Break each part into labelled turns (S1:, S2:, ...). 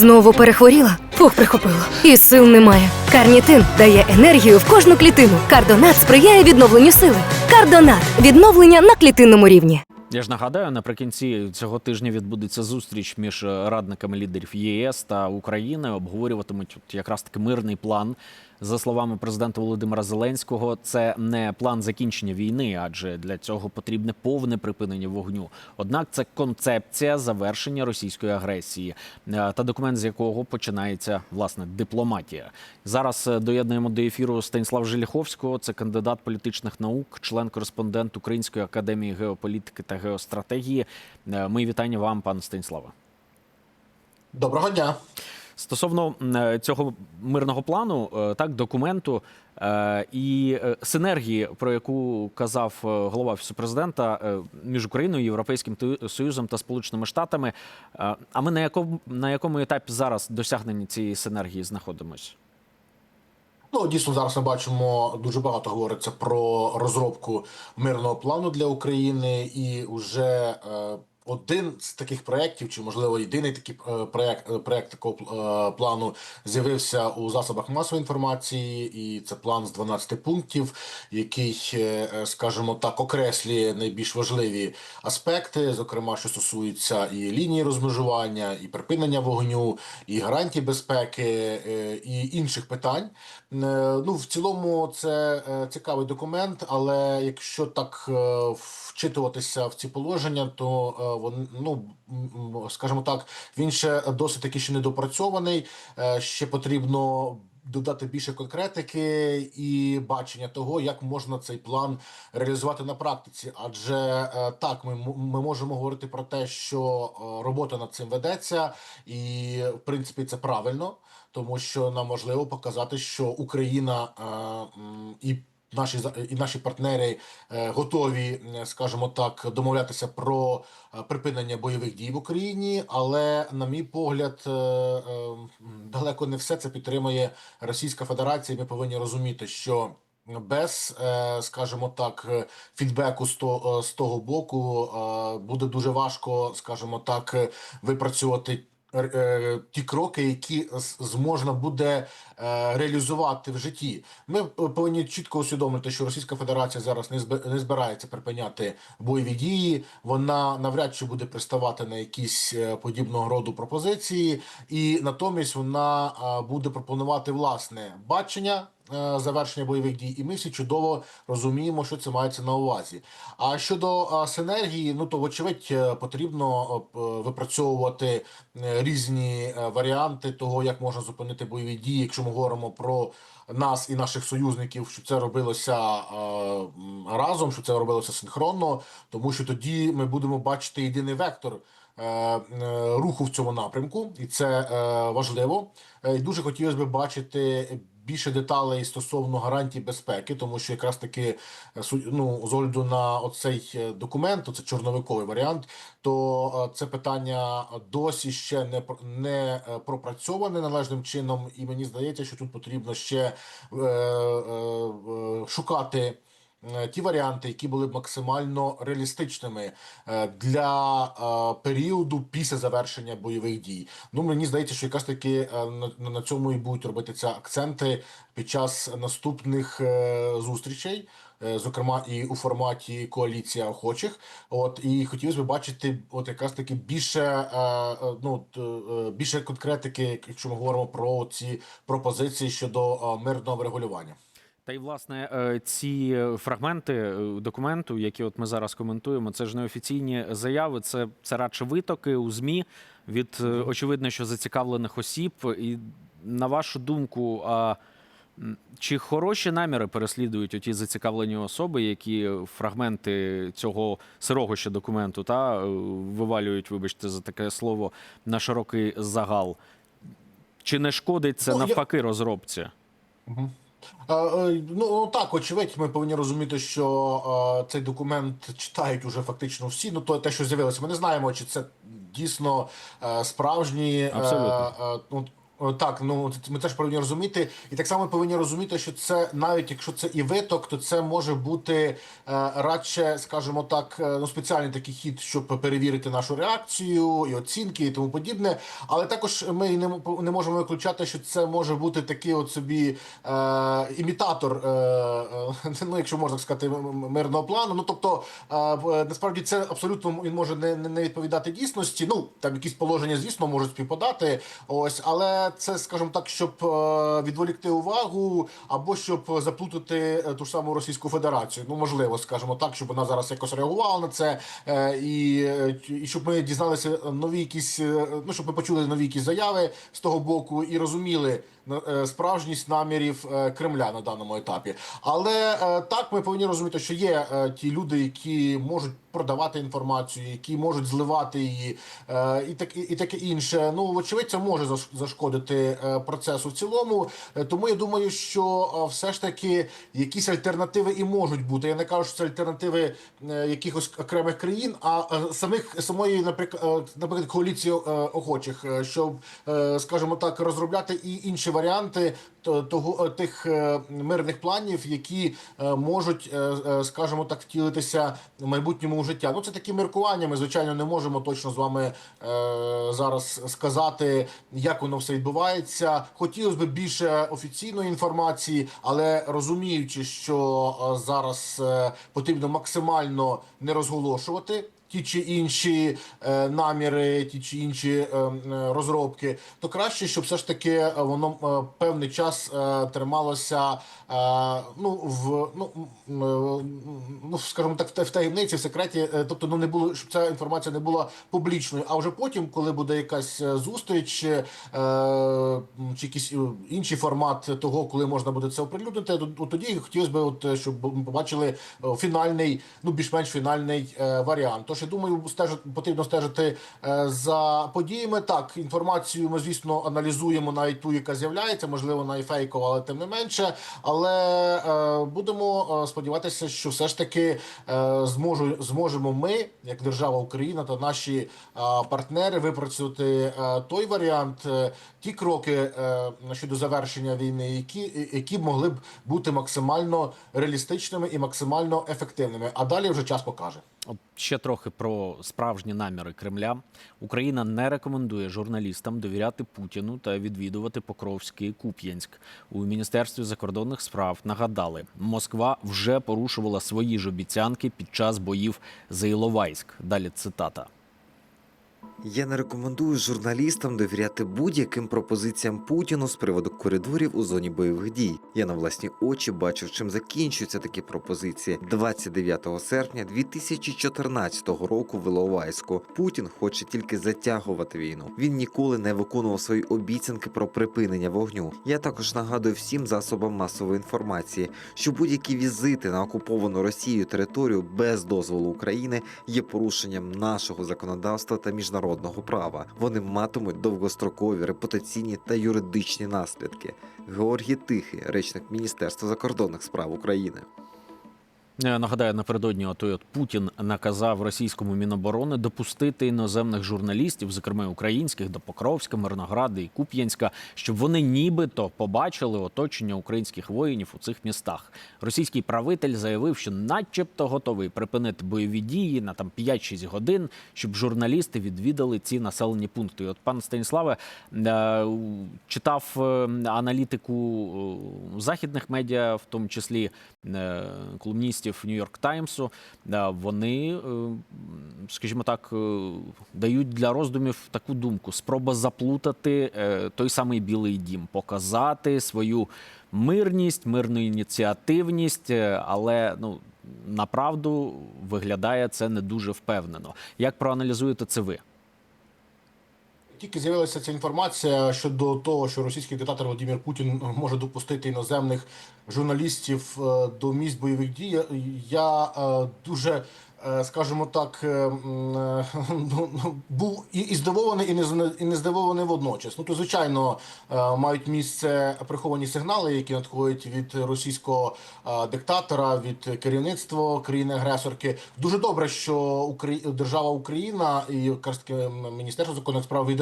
S1: Знову перехворіла? Фух, прихопило. І сил немає. Карнітин дає енергію в кожну клітину. Кардонат сприяє відновленню сили. Кардонат відновлення на клітинному рівні.
S2: Я ж нагадаю, наприкінці цього тижня відбудеться зустріч між радниками лідерів ЄС та України. Обговорюватимуть якраз таки мирний план. За словами президента Володимира Зеленського, це не план закінчення війни, адже для цього потрібне повне припинення вогню. Однак це концепція завершення російської агресії е, та документ, з якого починається власне дипломатія. Зараз е, доєднуємо до ефіру Станіслав Желіховського. Це кандидат політичних наук, член-кореспондент Української академії геополітики та геостратегії. Е, Мої вітання вам, пане Станіславе.
S3: Доброго дня.
S2: Стосовно е, цього мирного плану, е, так документу е, і синергії, про яку казав голова офісу президента між Україною, Європейським Союзом та Сполученими Штатами. А ми на якому на якому етапі зараз досягнення цієї синергії знаходимось?
S3: Ну дійсно зараз ми бачимо дуже багато говориться про розробку мирного плану для України, і вже один з таких проєктів, чи можливо єдиний такий е, проєкт, е, проєкт такого е, плану з'явився у засобах масової інформації, і це план з 12 пунктів, який, е, е, скажімо так, окреслює найбільш важливі аспекти, зокрема, що стосуються і лінії розмежування, і припинення вогню, і гарантій безпеки, е, і інших питань. Е, Ну, в цілому, це е, цікавий документ, але якщо так е, вчитуватися в ці положення, то він, ну скажімо так, він ще досить таки ще недопрацьований. Е, Ще потрібно додати більше конкретики і бачення того, як можна цей план реалізувати на практиці. Адже е, так, ми, ми можемо говорити про те, що е, робота над цим ведеться, і в принципі це правильно, тому що нам важливо показати, що Україна і Наші і наші партнери е, готові, е, скажімо так, домовлятися про е, припинення бойових дій в Україні, але, на мій погляд, далеко не все це підтримує Російська Федерація. Ми повинні розуміти, що без, скажімо так, фідбеку з того, боку буде дуже важко, скажімо так, випрацювати. Е, Ті кроки, які зможна буде е, реалізувати в житті, ми е, повинні чітко усвідомити, що Російська Федерація зараз не збирається припиняти бойові дії. Вона навряд чи буде приставати на якісь подібного роду пропозиції, і натомість вона буде пропонувати власне бачення завершення бойових дій, і ми всі чудово розуміємо, що це мається на увазі. А щодо е, синергії, ну то вочевидь е, потрібно е, випрацьовувати е, різні е, варіанти того, як можна зупинити бойові дії, якщо ми говоримо про нас і наших союзників, що це робилося е, разом, що це робилося синхронно, тому що тоді ми будемо бачити єдиний вектор. Е, е, Руху в цьому напрямку, і це е, важливо. Дуже хотілося б бачити більше деталей стосовно гарантій безпеки, тому що якраз таки ну, з огляду на оцей документ, це чорновиковий варіант, то це питання досі ще не не пропрацьоване належним чином, і мені здається, що тут потрібно ще е, е, шукати. Е, Ті варіанти, які були максимально реалістичними е, для е, періоду після завершення бойових дій. Ну мені здається, що якраз таки на, цьому і будуть робитися акценти під час наступних зустрічей. Зокрема, і у форматі коаліція охочих, от і хотілося б бачити, от якраз таки більше ну більше конкретики, якщо ми говоримо про ці пропозиції щодо мирного врегулювання.
S2: Та й власне е, ці фрагменти е, документу, які от ми зараз коментуємо, це ж не офіційні заяви, це, це радше витоки у змі від е, очевидно, що зацікавлених осіб. І на вашу думку, а чи хороші наміри переслідують оті зацікавлені особи, які фрагменти цього сирого ще документу та вивалюють, вибачте за таке слово, на широкий загал? Чи не шкодить це
S3: Ну, я-
S2: навпаки розробці?
S3: Е, Ну так, очевидь, ми повинні розуміти, що е, цей документ читають уже фактично всі. Ну то те, що з'явилося, ми не знаємо, чи це дійсно е, справжні е,
S2: Абсолютно.
S3: Е, Так, ну ми теж повинні розуміти, і так само повинні розуміти, що це навіть якщо це і виток, то це може бути е, радше, скажімо так, е, ну спеціальний такий хід, щоб перевірити нашу реакцію і оцінки і тому подібне. Але також ми не, не можемо виключати, що це може бути такий от собі е, імітатор, е, е, ну якщо можна сказати, мирного плану. Ну тобто, е, насправді це абсолютно він може не, не відповідати дійсності. Ну там якісь положення, звісно, можуть співпадати. Ось, але це, скажімо так, щоб е, відволікти увагу або щоб заплутати е, ту ж саму Російську Федерацію. Ну можливо, скажімо так, щоб вона зараз якось реагувала на це, е, і, і щоб ми дізналися нові якісь, ну щоб ми почули нові якісь заяви з того боку і розуміли справжність намірів е, Кремля на даному етапі. Але е, так ми повинні розуміти, що є е, ті люди, які можуть продавати інформацію, які можуть зливати її, е, і так і, таке інше. Ну вочевидь, це може зашкодити е, процесу в цілому. Е, Тому я думаю, що е, все ж таки якісь альтернативи і можуть бути. Я не кажу, що це альтернативи е, якихось окремих країн, а е, самих самої, наприклад, е, наприклад, коаліції е, охочих, е, щоб, е, скажімо так, розробляти і інші варіанти того е, тих е, мирних планів, які е, можуть, скажімо так, втілитися в майбутньому життя. Ну це такі міркування. Ми звичайно не можемо точно з вами зараз сказати, як воно все відбувається. Хотілося б більше офіційної інформації, але розуміючи, що зараз потрібно максимально не розголошувати. Ті чи інші е, наміри, ті чи інші е, е, розробки, то краще, щоб все ж таки воно певний час трималося ну в ну, ну скажімо так, в та- в таємниці, в секреті, тобто ну не було, щоб ця інформація не була публічною. А вже потім, коли буде якась зустріч чи якийсь інший формат того, коли можна буде це оприлюднити, то, то тоді хотілося б, от щоб ми побачили фінальний, ну більш-менш фінальний варіант. Тож я думаю, стежити потрібно стежити е, за подіями. Так, інформацію ми, звісно, аналізуємо навіть ту, яка з'являється, можливо, і фейкова, але тим не менше. Але е, будемо е, сподіватися, що все ж таки зможу, зможемо ми, як держава Україна та наші партнери, випрацювати той варіант, ті кроки щодо завершення війни, які, які могли б бути максимально реалістичними і максимально ефективними. А далі вже час покаже.
S2: Ще трохи про справжні наміри Кремля. Україна не рекомендує журналістам довіряти Путіну та відвідувати Покровський Куп'янськ. У міністерстві закордонних справ нагадали, Москва вже порушувала свої ж обіцянки під час боїв за Іловайськ. Далі цитата.
S4: Я не рекомендую журналістам довіряти будь-яким пропозиціям Путіну з приводу коридорів у зоні бойових дій. Я на власні очі бачив, чим закінчуються такі пропозиції 29 серпня 2014 року в Іловайську. Путін хоче тільки затягувати війну. Він ніколи не виконував свої обіцянки про припинення вогню. Я також нагадую всім засобам масової інформації, що будь-які візити на окуповану Росією територію без дозволу України є порушенням нашого законодавства та міжнародного права. Вони матимуть довгострокові репутаційні та юридичні наслідки. Георгій Тихий, речник Міністерства закордонних справ України.
S2: Е, Нагадаю, напередодні от Путін наказав російському міноборони допустити іноземних журналістів, зокрема українських, до Покровська, Мирнограда і Куп'янська, щоб вони нібито побачили оточення українських воїнів у цих містах. Російський правитель заявив, що, начебто, готовий припинити бойові дії на там 5-6 годин, щоб журналісти відвідали ці населені пункти. І от пан Станіславе е, читав е, аналітику західних медіа, в тому числі е, колумністів Нью-Йорк Таймсу. Вони, е, скажімо так, е, дають для роздумів таку думку: спроба заплутати е, той самий Білий Дім, показати свою мирність, мирну ініціативність, але ну. Направду виглядає це не дуже впевнено. Як проаналізуєте це ви?
S3: Тільки з'явилася ця інформація щодо того, що російський диктатор Володимир Путін може допустити іноземних журналістів е, до місць бойових дій. Я е, дуже е, скажімо так, е, е, ну, ну, був і, здивований, і не здивований водночас. Ну то звичайно е, мають місце приховані сигнали, які надходять від російського е, диктатора, від керівництва країни-агресорки. Дуже добре, що держава Україна і Міністерство законних справ е, е,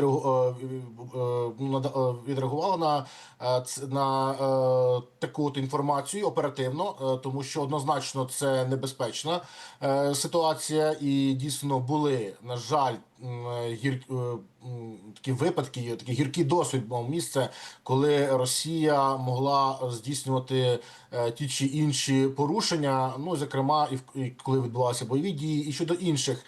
S3: ну, е, відреагувало на, е, на е, таку от інформацію оперативно, е, тому що однозначно це небезпечна е, ситуація, і дійсно були на жаль гір... е, такі випадки, такий гіркий досвід мав місце, коли Росія могла здійснювати е, ті чи інші порушення. Ну зокрема, і коли відбувалися бойові дії, і щодо інших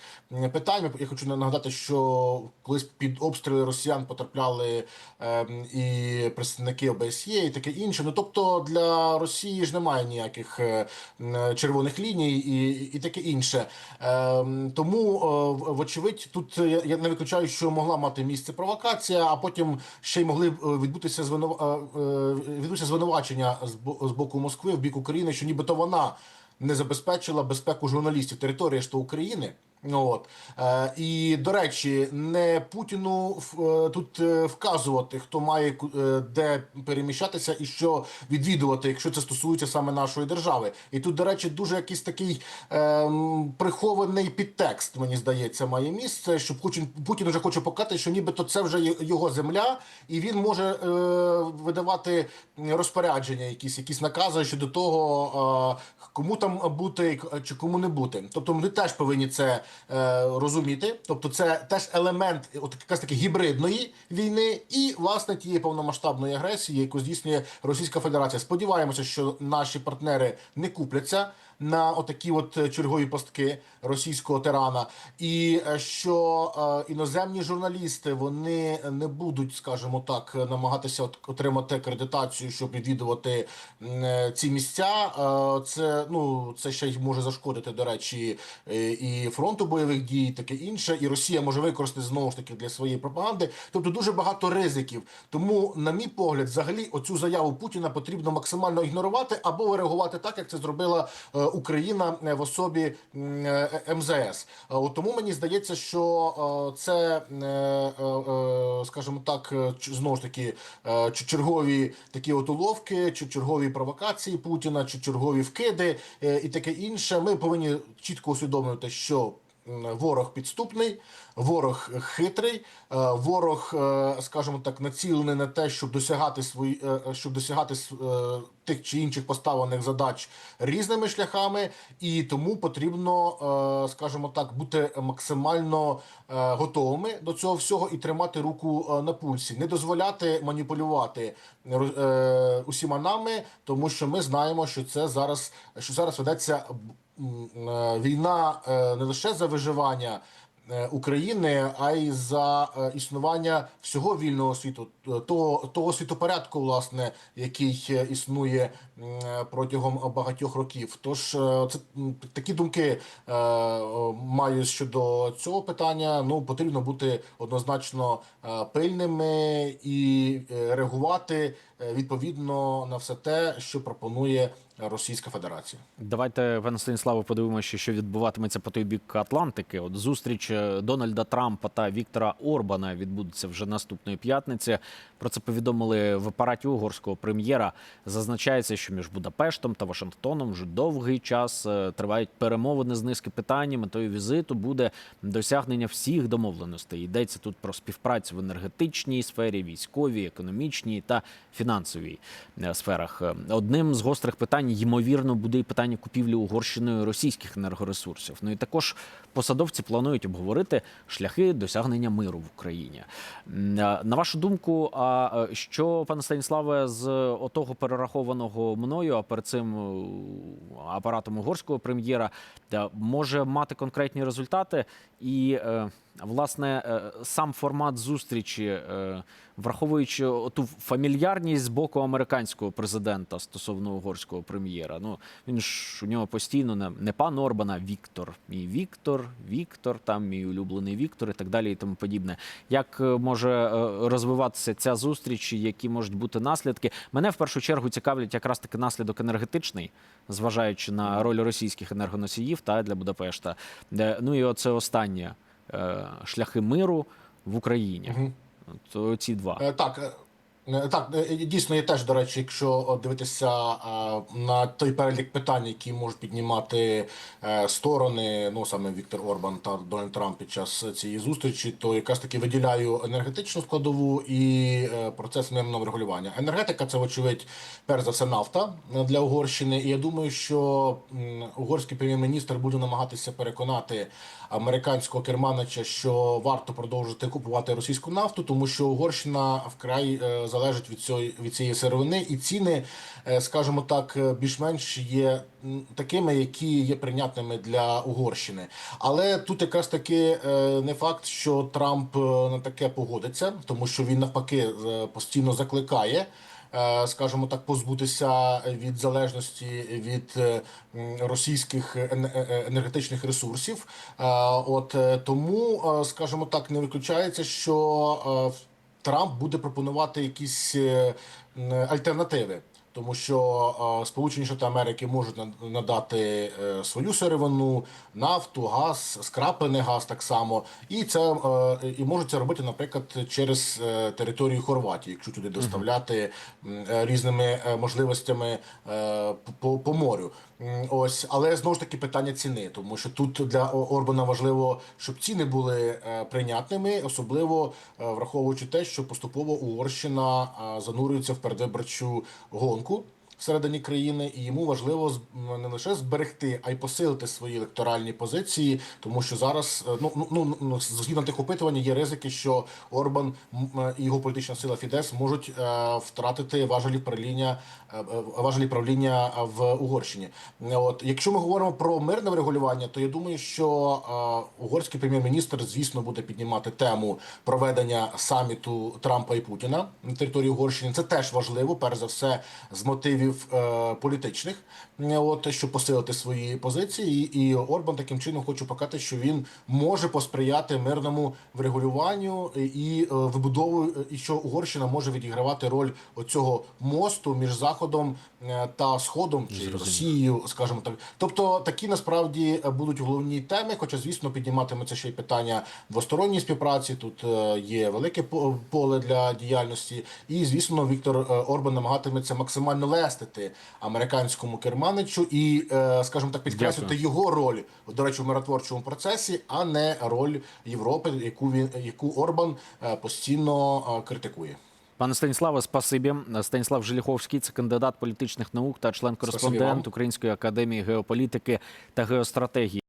S3: питань, я хочу нагадати, що колись під обстріли росіян потрапляли е, і представники ОБСЄ, і таке інше. Ну тобто для Росії ж немає ніяких е, червоних ліній і, і таке інше. Ем, Тому, вочевидь, тут я я не виключаю, що могла мати місце провокація, а потім ще й могли е, відбутися звину- е, е, відбутися звинувачення з бо- з боку Москви в бік України, що нібито вона не забезпечила безпеку журналістів. Територія ж то України. Ну, От. Е, і, до речі, не Путіну е, тут е, вказувати, хто має де переміщатися і що відвідувати, якщо це стосується саме нашої держави. І тут, до речі, дуже якийсь такий ем, прихований підтекст, мені здається, має місце, що Путін, Путін вже хоче показати, що нібито це вже його земля, і він може е, видавати розпорядження, якісь, якісь накази щодо того, е, кому там бути чи кому не бути. Тобто ми теж повинні це розуміти. Тобто, це теж елемент от якась таки гібридної війни і власне тієї повномасштабної агресії, яку здійснює Російська Федерація. Сподіваємося, що наші партнери не купляться на отакі от е, чергові пастки російського тирана, і е, що е, іноземні журналісти вони не будуть, скажімо так, намагатися отримати акредитацію, щоб відвідувати ці місця. Це ну це ще й може зашкодити, до речі, і фронту бойових дій, таке інше. І Росія може використати знову ж таки для своєї пропаганди. Тобто дуже багато ризиків. Тому, на мій погляд, взагалі, оцю заяву Путіна потрібно максимально ігнорувати або реагувати так, як це зробила Україна е, в особі е, МЗС. Е, Тому мені здається, що це, скажімо так, знову ж таки чергові такі от уловки, чи чергові провокації Путіна, чи чергові вкиди і таке інше. Ми повинні чітко усвідомлювати, що ворог підступний, ворог хитрий, е, ворог, е, скажімо так, націлений на те, щоб досягати свої, е, щоб досягати тих чи інших поставлених задач різними шляхами, і тому потрібно, скажімо так, бути максимально готовими до цього всього і тримати руку на пульсі, не дозволяти маніпулювати усіма нами, тому що ми знаємо, що це зараз, що зараз ведеться війна е, не лише за виживання. е, України, а й за е, існування всього вільного світу, того, того світопорядку, власне, який е, існує е, протягом багатьох років. Тож е, це такі думки е, маю щодо цього питання. Ну потрібно бути однозначно е, пильними і е, реагувати е, відповідно на все те, що пропонує Російська Федерація.
S2: Давайте, пане Станіславе, подивимося, що відбуватиметься по той бік Атлантики. От зустріч е, Дональда Трампа та Віктора Орбана відбудеться вже наступної п'ятниці. Про це повідомили в апараті угорського прем'єра. Зазначається, що між Будапештом та Вашингтоном вже довгий час е, тривають перемовини з низки питань. Метою візиту буде досягнення всіх домовленостей. Йдеться тут про співпрацю в енергетичній сфері, військовій, економічній та фінансовій е, сферах. Е, Одним з гострих питань, ймовірно, буде і питання купівлі Угорщиною російських енергоресурсів. Ну і також посадовці планують обговорити шляхи досягнення миру в Україні. На вашу думку, а що, пане Станіславе, з отого перерахованого мною, а перед цим е, апаратом угорського прем'єра, може мати конкретні результати? І е, власне е, сам формат зустрічі, е, враховуючи ту фамільярність з боку американського президента стосовно угорського прем'єра. Ну він ж у нього постійно не, не пан Орбана, Віктор. Мій Віктор, Віктор, там мій улюблений Віктор і так далі, і тому подібне. Як е, може розвиватися ця зустріч, які можуть бути наслідки? Мене в першу чергу цікавлять якраз таки наслідок енергетичний, зважаючи на роль російських енергоносіїв та для Будапешта. Ну і оце останнє шляхи миру в Україні.
S3: Угу.
S2: От ці два.
S3: Е, Так, е, е, так, е, дійсно є теж, до речі, якщо дивитися е, на той перелік питань, які можуть піднімати е, сторони, ну саме Віктор Орбан та Дональд Трамп під час цієї зустрічі, то якраз таки виділяю енергетичну складову і е, процес мирного врегулювання. Енергетика це, вочевидь, перш за все, нафта е, для Угорщини. І я думаю, що угорський прем'єр-міністр буде намагатися переконати американського керманича, що варто продовжити купувати російську нафту, тому що Угорщина вкрай е, залежить від цієї від цієї сировини, і ціни, е, скажімо так, е, більш-менш є такими, які є прийнятними для Угорщини. Але тут якраз таки е, не факт, що Трамп на таке погодиться, тому що він навпаки постійно закликає скажімо так, позбутися від залежності від російських ен- енергетичних ресурсів. От тому, скажімо так, не виключається, що е, Трамп буде пропонувати якісь е, альтернативи. Тому що Сполучені Штати Америки можуть над- надати е, свою сировину, нафту, газ, скраплений газ так само, і це е, і можуть це робити, наприклад, через е, територію Хорватії, якщо туди доставляти різними можливостями по, по морю. Ось, але знову ж таки питання ціни, тому що тут для Орбана важливо, щоб ціни були прийнятними, особливо враховуючи те, що поступово Угорщина занурюється в передвиборчу гонку Coup всередині країни, і йому важливо не лише зберегти, а й посилити свої електоральні позиції, тому що зараз е, ну ну ну ну, згідно тих опитувань є ризики, що Орбан е, і його політична сила Фідес можуть е, втратити важелі правління важелі правління в Угорщині. От якщо ми говоримо про мирне врегулювання, то я думаю, що угорський прем'єр-міністр, звісно, буде піднімати тему проведення саміту Трампа і Путіна на території Угорщини. Це теж важливо, перш за все, з мотивів е, політичних, е, от щоб посилити свої позиції. І, і Орбан таким чином хоче показати, що він може посприяти мирному врегулюванню і, і е, вибудову, і що Угорщина може відігравати роль оцього мосту між заходом е, та сходом чи
S2: Зрозуміло.
S3: Росією, скажімо так. Тобто такі насправді будуть головні теми. Хоча, звісно, підніматиметься ще й питання двосторонньої співпраці. Тут є велике по- поле для діяльності, і звісно, Віктор Орбан намагатиметься максимально лестити американському керманичу і, е, скажімо так, підкреслити
S2: Дякую.
S3: його роль до речі в миротворчому процесі, а не роль Європи, яку він яку Орбан е, постійно е, критикує.
S2: Пане Станіславе, спасибі. Станіслав Желіховський це кандидат політичних наук та член-кореспондент. Української академії геополітики та геостратегії.